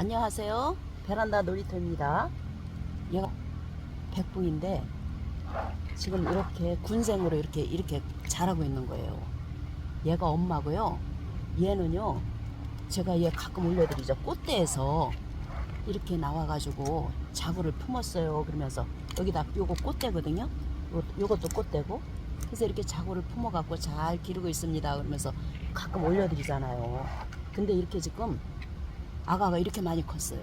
안녕하세요. 베란다 놀이터입니다. 얘가 백붕인데 지금 이렇게 군생으로 이렇게 이렇게 자라고 있는 거예요. 얘가 엄마고요. 얘는요. 제가 얘 가끔 올려드리죠. 꽃대에서 이렇게 나와가지고 자구를 품었어요. 그러면서 여기다 요거 꽃대거든요. 요, 요것도 꽃대고 그래서 이렇게 자구를 품어갖고 잘 기르고 있습니다. 그러면서 가끔 올려드리잖아요. 근데 이렇게 지금 아가가 이렇게 많이 컸어요.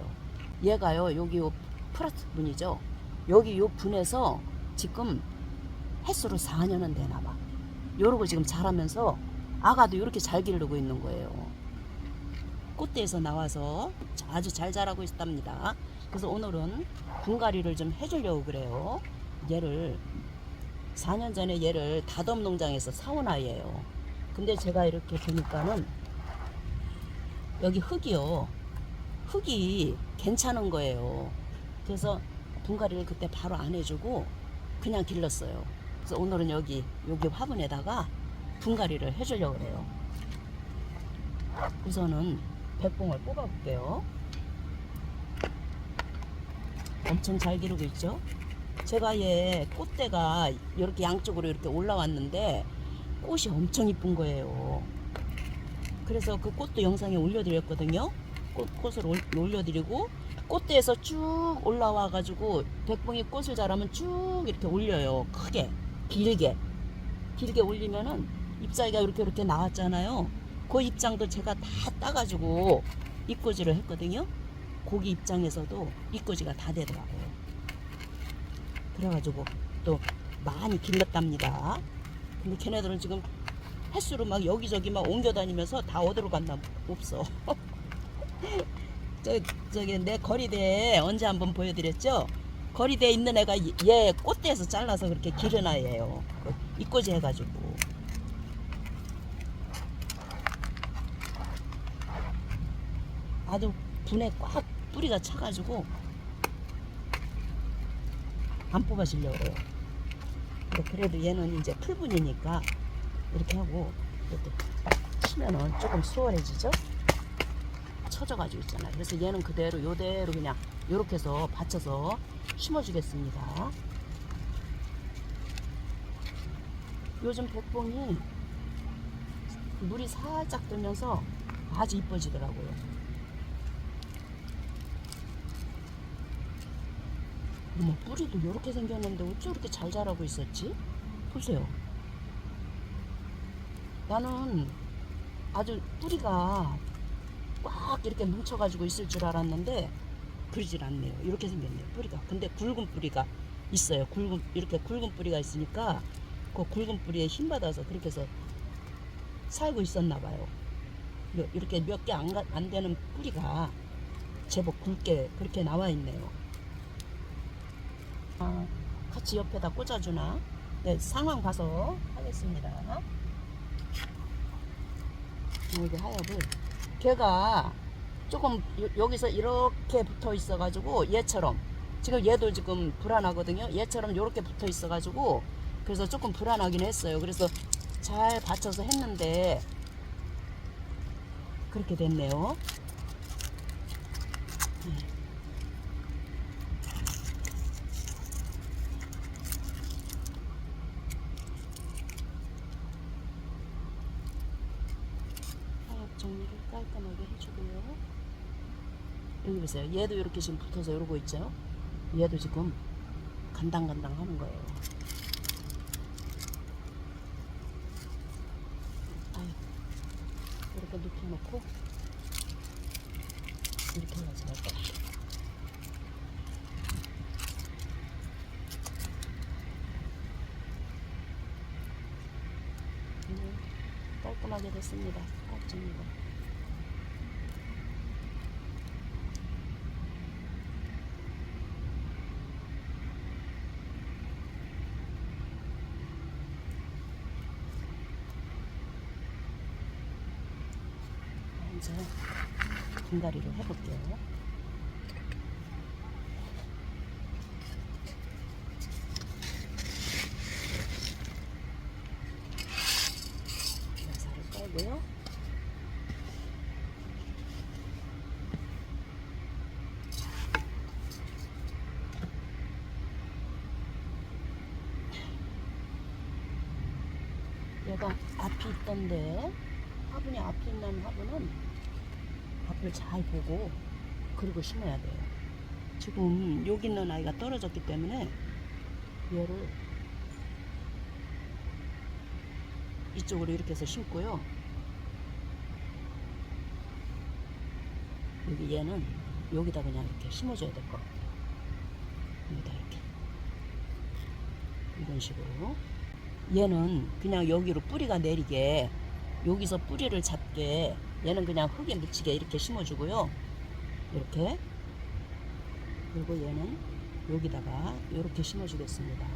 얘가요, 여기 요 플라스 분이죠. 여기 요 분에서 지금 횟수로 4년은 되나 봐. 요러고 지금 자라면서 아가도 이렇게 잘 기르고 있는 거예요. 꽃대에서 나와서 아주 잘 자라고 있답니다. 그래서 오늘은 분갈이를 좀 해주려고 그래요. 얘를 4년 전에 얘를 다덤 농장에서 사온 아이예요. 근데 제가 이렇게 보니까는 여기 흙이요. 흙이 괜찮은 거예요. 그래서 분갈이를 그때 바로 안 해주고 그냥 길렀어요. 그래서 오늘은 여기 여기 화분에다가 분갈이를 해주려고 그래요. 우선은 백봉을 뽑아볼게요. 엄청 잘 기르고 있죠? 제가 얘 꽃대가 이렇게 양쪽으로 이렇게 올라왔는데 꽃이 엄청 이쁜 거예요. 그래서 그 꽃도 영상에 올려드렸거든요. 꽃, 꽃을 올, 올려드리고 꽃대에서 쭉 올라와 가지고 백봉이 꽃을 자라면 쭉 이렇게 올려요. 크게 길게 길게 올리면은 잎사귀가 이렇게 이렇게 나왔잖아요. 그 입장도 제가 다 따가지고 잎꽂이를 했거든요. 고기 입장에서도 잎꽂이가 다 되더라고요. 그래가지고 또 많이 길렀답니다. 근데 걔네들은 지금 횟수로 막 여기저기 막 옮겨 다니면서 다 어디로 갔나 없어. 저 저기 내 거리대에 언제 한번 보여드렸죠? 거리대에 있는 애가 얘 꽃대에서 잘라서 그렇게 기른 아이예요. 그 잎꽂이 해가지고. 아주 분에 꽉 뿌리가 차가지고 안 뽑아주려고. 근데 그래도 얘는 이제 풀분이니까 이렇게 하고 이렇게 치면은 조금 수월해지죠? 쳐져가지고 있잖아요. 그래서 얘는 그대로 요대로 그냥 요렇게 해서 받쳐서 심어주겠습니다. 요즘 백봉이 물이 살짝 들면서 아주 이뻐지더라고요. 어머 뿌리도 이렇게 생겼는데 어쩜 이렇게 잘 자라고 있었지? 보세요. 나는 아주 뿌리가 꽉 이렇게 뭉쳐가지고 있을 줄 알았는데 그러질 않네요. 이렇게 생겼네요. 뿌리가. 근데 굵은 뿌리가 있어요. 굵은 이렇게 굵은 뿌리가 있으니까 그 굵은 뿌리에 힘 받아서 그렇게 해서 살고 있었나 봐요. 몇- 이렇게 몇 개 안 안 되는 뿌리가 제법 굵게 그렇게 나와 있네요. 아, 같이 옆에다 꽂아주나? 네, 상황 봐서 하겠습니다. 여기 하엽을 걔가 조금 요- 여기서 이렇게 붙어 있어 가지고 얘처럼 지금 얘도 지금 불안하거든요. 얘처럼 이렇게 붙어 있어 가지고 그래서 조금 불안하긴 했어요. 그래서 잘 받쳐서 했는데 그렇게 됐네요. 하엽 정리를 깔끔하게 해주고요. 여기 보세요. 얘도 이렇게 지금 붙어서 이러고 있죠. 얘도 지금 간당간당 하는 거예요. 아유, 이렇게 눕혀놓고 이렇게 해야지 될. 음, 깔끔하게 됐습니다. 딱 정리가. 이제 분갈이를 해볼게요. 그런데 화분이 앞에 있는 화분은 앞을 잘 보고 그리고 심어야 돼요. 지금 여기 있는 아이가 떨어졌기 때문에 얘를 이쪽으로 이렇게 해서 심고요. 여기 얘는 여기다 그냥 이렇게 심어줘야 될 것 같아요. 여기다 이렇게. 이런 식으로. 얘는 그냥 여기로 뿌리가 내리게 여기서 뿌리를 잡게 얘는 그냥 흙에 묻히게 이렇게 심어주고요. 이렇게. 그리고 얘는 여기다가 이렇게 심어주겠습니다.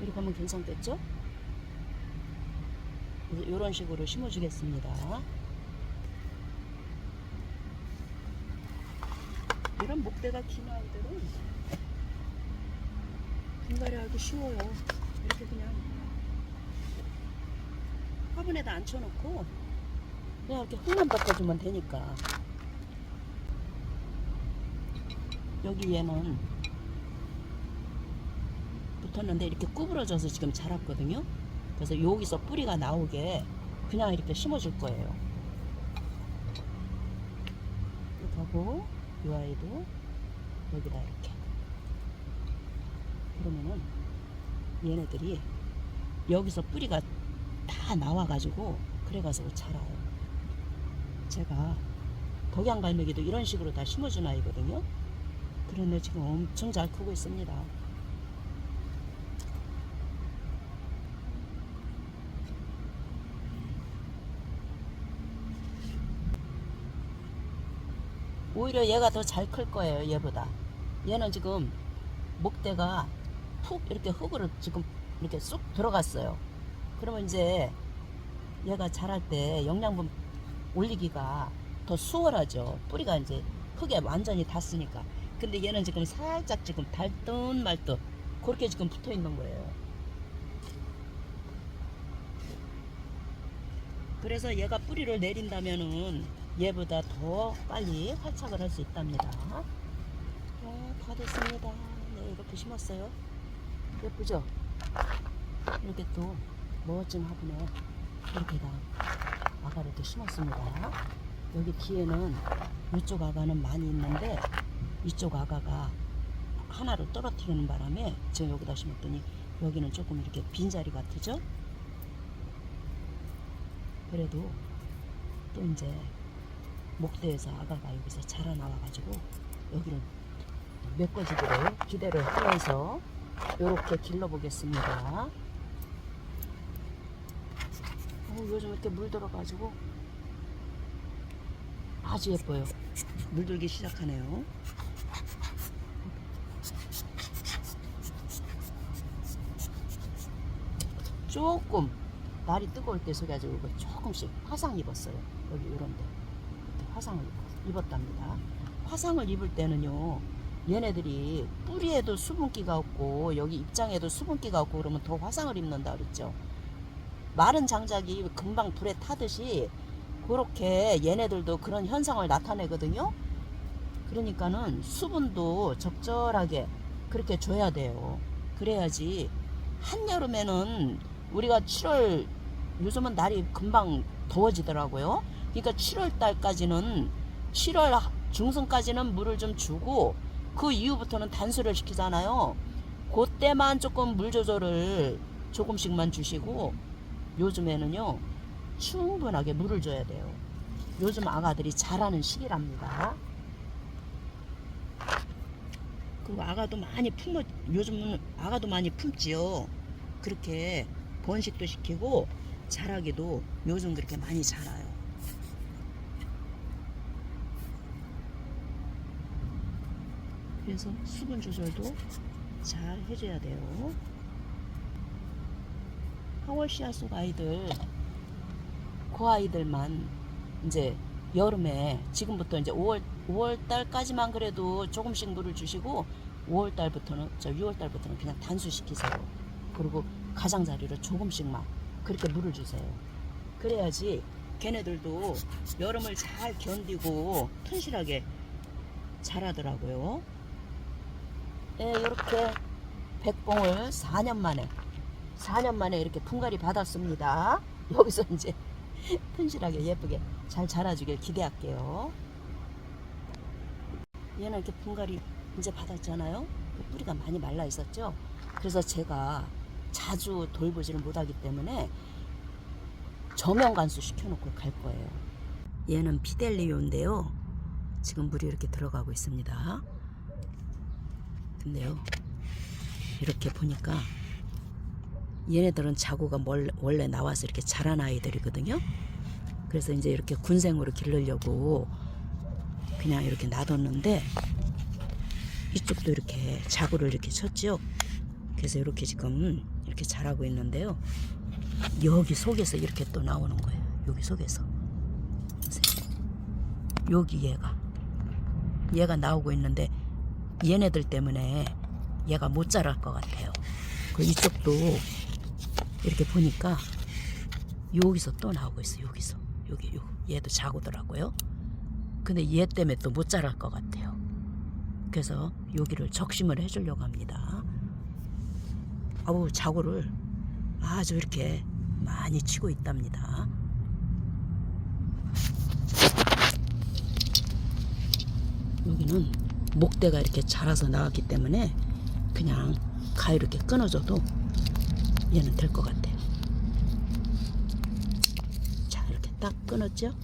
이렇게 하면 괜찮겠죠? 이런 식으로 심어주겠습니다. 이런 목대가 긴 아이들은 분갈이 하기 쉬워요. 이렇게 그냥 화분에다 앉혀놓고 그냥 이렇게 흙만 닦아주면 되니까. 여기 얘는 붙었는데 이렇게 구부러져서 지금 자랐거든요. 그래서 여기서 뿌리가 나오게 그냥 이렇게 심어줄 거예요. 이렇게 하고 이 아이도 여기다 이렇게 그러면은 얘네들이 여기서 뿌리가 다 나와가지고 그래가지고 자라요. 제가 덕양갈매기도 이런 식으로 다 심어준 아이거든요. 그런데 지금 엄청 잘 크고 있습니다. 오히려 얘가 더 잘 클 거예요, 얘보다. 얘는 지금 목대가 푹 이렇게 흙으로 지금 이렇게 쑥 들어갔어요. 그러면 이제 얘가 자랄 때 영양분 올리기가 더 수월하죠. 뿌리가 이제 흙에 완전히 닿으니까. 근데 얘는 지금 살짝 지금 닳듯 말듯 그렇게 지금 붙어 있는 거예요. 그래서 얘가 뿌리를 내린다면은 얘보다 더 빨리 활착을 할 수 있답니다. 아, 다 됐습니다. 네, 이렇게 심었어요. 예쁘죠? 이렇게 또 멋진 화분에 이렇게 다 아가를 또 심었습니다. 여기 뒤에는 이쪽 아가는 많이 있는데 이쪽 아가가 하나를 떨어뜨리는 바람에 지금 여기다 심었더니 여기는 조금 이렇게 빈자리 같으죠? 그래도 또 이제 목대에서 아가가 여기서 자라나와 가지고 여기를 메꿔주기를 기대를 하면서 이렇게 길러 보겠습니다. 어, 요즘 이렇게 물 들어가지고 아주 예뻐요. 물들기 시작하네요. 조금 날이 뜨거울 때 이거 조금씩 화상 입었어요. 여기 이런데 화상을 입- 입었답니다. 화상을 입을 때는요. 얘네들이 뿌리에도 수분기가 없고 여기 입장에도 수분기가 없고 그러면 더 화상을 입는다 그랬죠. 마른 장작이 금방 불에 타듯이 그렇게 얘네들도 그런 현상을 나타내거든요. 그러니까는 수분도 적절하게 그렇게 줘야 돼요. 그래야지 한여름에는 우리가 7월 요즘은 날이 금방 더워지더라고요. 그러니까 7월 달까지는 7월 중순까지는 물을 좀 주고 그 이후부터는 단수를 시키잖아요. 그때만 조금 물 조절을 조금씩만 주시고 요즘에는요 충분하게 물을 줘야 돼요. 요즘 아가들이 자라는 시기랍니다. 그리고 아가도 많이 품어 요즘은 아가도 많이 품지요. 그렇게 번식도 시키고 자라기도 요즘 그렇게 많이 자라요. 그래서 수분 조절도 잘 해줘야 돼요. 하월시아 속 아이들, 그 아이들만 이제 여름에 지금부터 이제 5월 5월 달까지만 그래도 조금씩 물을 주시고 5월 달부터는 저 6월 달부터는 그냥 단수시키세요. 그리고 가장자리를 조금씩만 그렇게 물을 주세요. 그래야지 걔네들도 여름을 잘 견디고 튼실하게 자라더라고요. 네, 이렇게 백봉을 4년 만에 4년 만에 이렇게 품갈이 받았습니다. 여기서 이제 튼실하게 예쁘게 잘 자라주길 기대할게요. 얘는 이렇게 품갈이 이제 받았잖아요. 뿌리가 많이 말라 있었죠. 그래서 제가 자주 돌보지를 못하기 때문에 저명 간수 시켜놓고 갈 거예요. 얘는 피델리오인데요. 지금 물이 이렇게 들어가고 있습니다. 근데요, 이렇게 보니까 얘네들은 자구가 멀- 원래 나와서 이렇게 자란 아이들이거든요. 그래서 이제 이렇게 군생으로 기르려고 그냥 이렇게 놔뒀는데 이쪽도 이렇게 자구를 이렇게 쳤죠. 그래서 이렇게 지금 이렇게 자라고 있는데요. 여기 속에서 이렇게 또 나오는 거예요. 여기 속에서. 여기 얘가. 얘가 나오고 있는데 얘네들 때문에 얘가 못 자랄 것 같아요. 그 이쪽도 이렇게 보니까 여기서 또 나오고 있어. 요 여기서. 여기 요 얘도 자고더라고요. 근데 얘 때문에 또 못 자랄 것 같아요. 그래서 여기를 적심을 해주려고 합니다. 아우 자고를 아주 이렇게 많이 치고 있답니다. 여기는 목대가 이렇게 자라서 나왔기 때문에 그냥 가위 이렇게 끊어줘도 얘는 될 것 같아요. 자 이렇게 딱 끊었죠?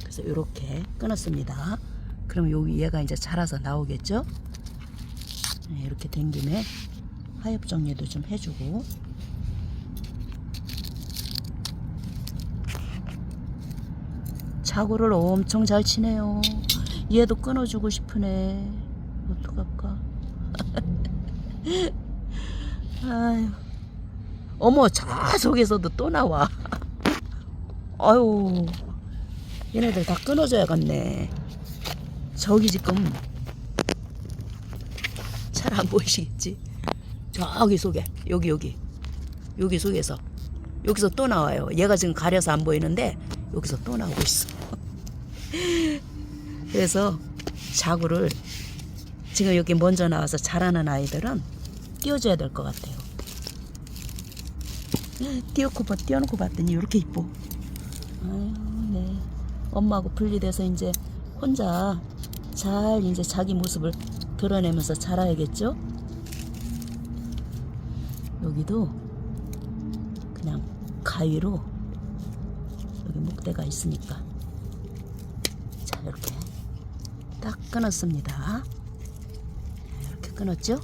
그래서 이렇게 끊었습니다. 그럼 여기 얘가 이제 자라서 나오겠죠? 네, 이렇게 된 김에 하엽 정리도 좀 해주고 자구를 엄청 잘 치네요. 얘도 끊어주고 싶으네. 어떡할까? 아유. 어머, 저 속에서도 또 나와. 아유, 얘네들 다 끊어줘야겠네. 저기 지금 잘 안 보이시겠지? 저기 속에, 여기, 여기. 여기 속에서. 여기서 또 나와요. 얘가 지금 가려서 안 보이는데, 여기서 또 나오고 있어. 그래서 자구를 지금 여기 먼저 나와서 자라는 아이들은 띄워줘야 될 것 같아요. 띄워놓고 봐, 띄워놓고 봤더니 이렇게 이뻐. 아유, 네. 엄마하고 분리돼서 이제 혼자 잘 이제 자기 모습을 드러내면서 자라야겠죠? 여기도 그냥 가위로 여기 목대가 있으니까 자 이렇게 딱 끊었습니다. 이렇게 끊었죠?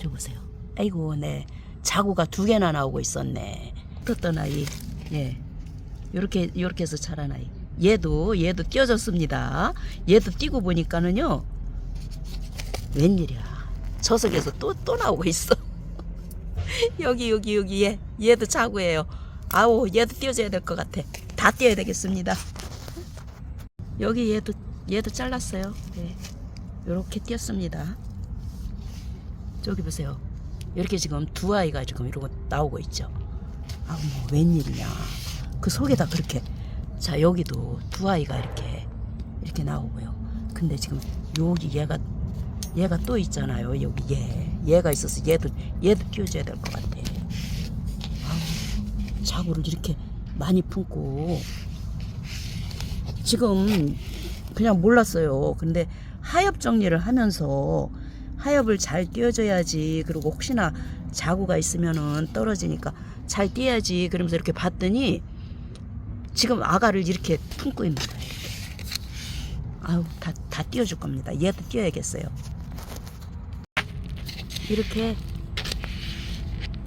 저 보세요. 아이고 네 자구가 두 개나 나오고 있었네. 떴던 아이 예 이렇게 이렇게 해서 자란 아이. 얘도 얘도 띄어졌습니다. 얘도 뛰고 보니까는요 웬일이야 저 속에서 또 또 나오고 있어. 여기 여기 여기 얘 얘도 자구예요. 아우 얘도 띄워줘야 될 것 같아. 다 띄어야 되겠습니다. 여기 얘도 얘도 잘랐어요. 네. 이렇게 띄었습니다. 저기 보세요. 이렇게 지금 두 아이가 지금 이러고 나오고 있죠. 아, 뭐 웬일이냐. 그 속에다 그렇게 자 여기도 두 아이가 이렇게 이렇게 나오고요. 근데 지금 여기 얘가 얘가 또 있잖아요. 여기 얘 얘가 있어서 얘도 얘도 띄워줘야 될 것 같아. 아우, 자구를 이렇게 많이 품고 지금 그냥 몰랐어요. 근데 하엽 정리를 하면서 하엽을 잘 띄워줘야지. 그리고 혹시나 자구가 있으면은 떨어지니까 잘 띄어야지. 그러면서 이렇게 봤더니 지금 아가를 이렇게 품고 있는 거예요. 아우 다, 다 띄워줄 겁니다. 얘도 띄워야겠어요. 이렇게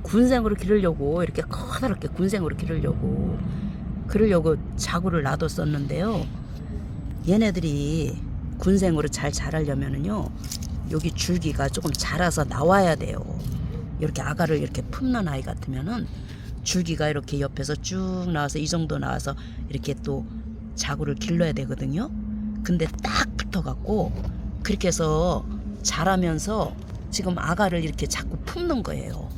군생으로 기르려고 이렇게 커다랗게 군생으로 기르려고 그러려고 자구를 놔뒀었는데요. 얘네들이 군생으로 잘 자라려면은요. 여기 줄기가 조금 자라서 나와야 돼요. 이렇게 아가를 이렇게 품는 아이 같으면은 줄기가 이렇게 옆에서 쭉 나와서 이 정도 나와서 이렇게 또 자구를 길러야 되거든요. 근데 딱 붙어갖고 그렇게 해서 자라면서 지금 아가를 이렇게 자꾸 품는 거예요.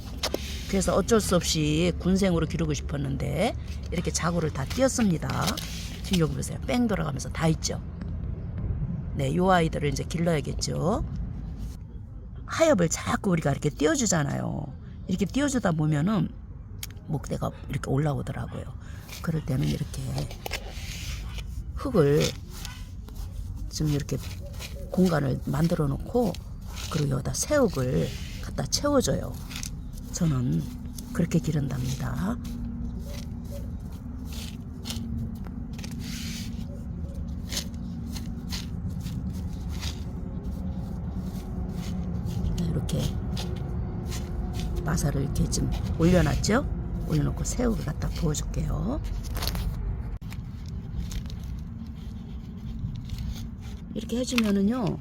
그래서 어쩔 수 없이 군생으로 기르고 싶었는데 이렇게 자구를 다 띄었습니다. 지금 여기 보세요. 뺑 돌아가면서 다 있죠. 네, 요 아이들을 이제 길러야겠죠. 하엽을 자꾸 우리가 이렇게 띄워주잖아요. 이렇게 띄워주다 보면은 목대가 이렇게 올라오더라고요. 그럴 때는 이렇게 흙을 지금 이렇게 공간을 만들어 놓고 그리고 여기다 새흙을 갖다 채워줘요. 저는 그렇게 기른답니다. 이렇게 마사를 이렇게 좀 올려놨죠? 올려놓고 새우를 갖다 부어줄게요. 이렇게 해주면은요,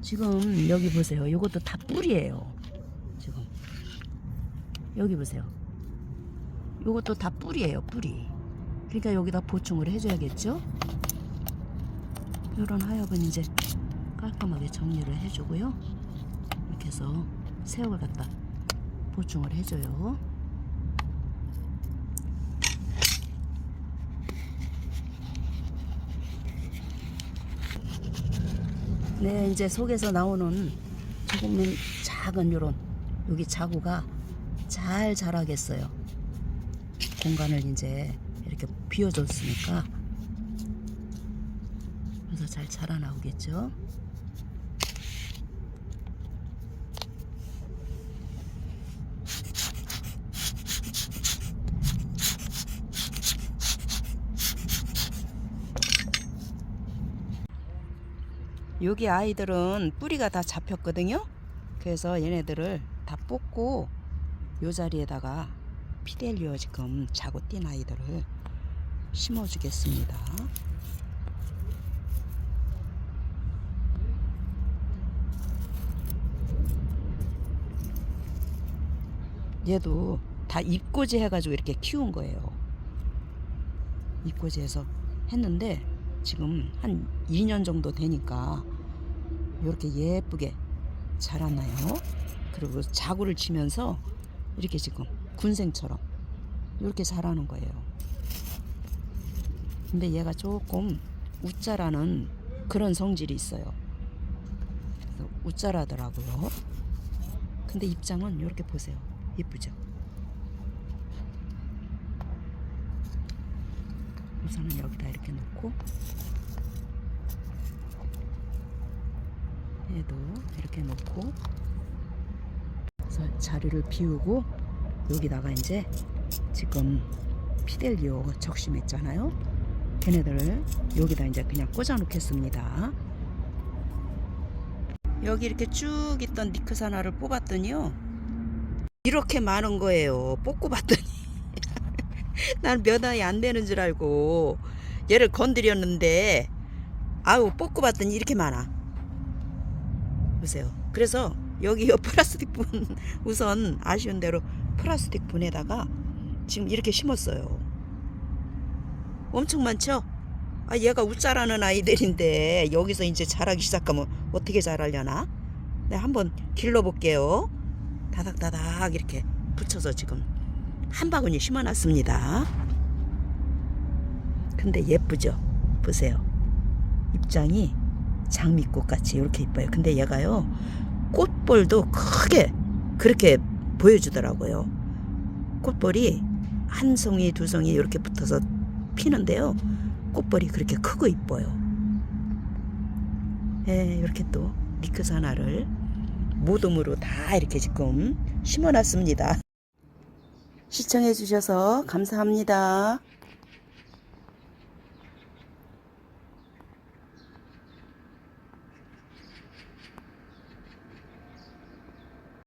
지금 여기 보세요. 이것도 다 뿔이에요. 지금 여기 보세요. 이것도 다 뿔이에요. 뿔이. 그러니까 여기다 보충을 해줘야겠죠? 이런 하엽은 이제 깔끔하게 정리를 해주고요. 이렇게 해서 새우를 갖다 보충을 해줘요. 네, 이제 속에서 나오는 조금은 작은 요런 여기 자구가 잘 자라겠어요. 공간을 이제 이렇게 비워줬으니까 그래서 잘 자라나오겠죠. 여기 아이들은 뿌리가 다 잡혔거든요. 그래서 얘네들을 다 뽑고 요 자리에다가 피델리오 지금 자고 뛴 아이들을 심어주겠습니다. 얘도 다 입꼬지 해가지고 이렇게 키운 거예요. 입꼬지해서 했는데 지금 한 2년 정도 되니까 이렇게 예쁘게 자랐나요? 그리고 자구를 치면서 이렇게 지금 군생처럼 이렇게 자라는 거예요. 근데 얘가 조금 웃자라는 그런 성질이 있어요. 웃자라더라고요. 근데 입장은 이렇게 보세요. 예쁘죠? 우선은 여기다 이렇게 놓고 얘도 이렇게 놓고 그래서 자리를 비우고 여기다가 이제 지금 피델리오 적심했잖아요. 걔네들을 여기다 이제 그냥 꽂아 놓겠습니다. 여기 이렇게 쭉 있던 니크산 하나를 뽑았더니요. 이렇게 많은 거예요. 뽑고 봤더니 난 몇 알이 안 되는 줄 알고 얘를 건드렸는데 아우 뽑고 봤더니 이렇게 많아. 보세요. 그래서 여기 요 플라스틱 분 우선 아쉬운 대로 플라스틱 분에다가 지금 이렇게 심었어요. 엄청 많죠? 아 얘가 웃자라는 아이들인데 여기서 이제 자라기 시작하면 어떻게 자라려나? 네 한번 길러 볼게요. 다닥다닥 이렇게 붙여서 지금 한 바구니 심어놨습니다. 근데 예쁘죠? 보세요. 입장이 장미꽃 같이 이렇게 이뻐요. 근데 얘가요 꽃볼도 크게 그렇게 보여주더라고요. 꽃볼이 한 송이 두 송이 이렇게 붙어서 피는데요. 꽃볼이 그렇게 크고 이뻐요. 예, 이렇게 또 미크사나를 모둠으로 다 이렇게 지금 심어놨습니다. 시청해주셔서 감사합니다.